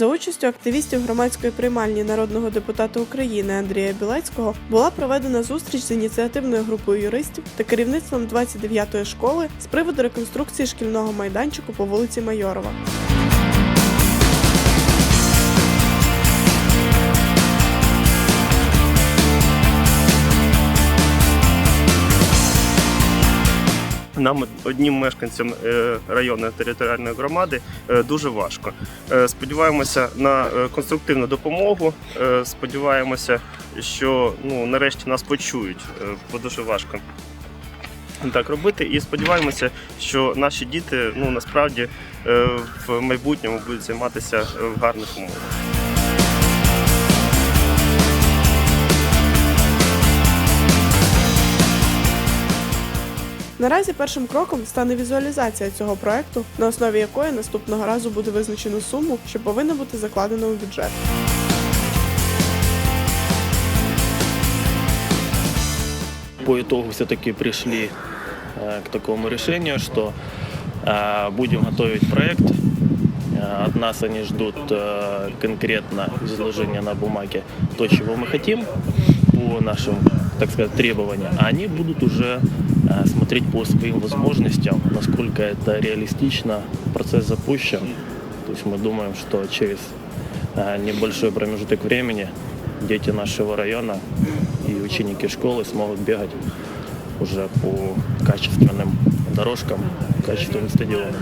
За участю активістів громадської приймальні народного депутата України Андрія Білецького була проведена зустріч з ініціативною групою юристів та керівництвом 29-ї школи з приводу реконструкції шкільного майданчику по вулиці Майорова. Нам, одним мешканцям е, районної територіальної громади, е, дуже важко. Е, Сподіваємося на конструктивну допомогу. Сподіваємося, що ну, нарешті нас почують, бо дуже важко так робити. І сподіваємося, що наші діти ну, насправді в майбутньому будуть займатися в гарних умовах. Наразі першим кроком стане візуалізація цього проекту, на основі якої наступного разу буде визначено суму, що повинна бути закладена у бюджет. По итогу все-таки пришли э, к такому решению, что э, будем готовить проект. Э, От нас они ждут э, конкретно изложения на бумаге то, чего мы хотим по нашим, так сказать, требованиям. А они будут уже э, смотреть по своим возможностям, насколько это реалистично. Процесс запущен. То есть мы думаем, что через э, небольшой промежуток времени дети нашего района и ученики школы смогут бегать уже по качественным дорожкам, качественным стадионам.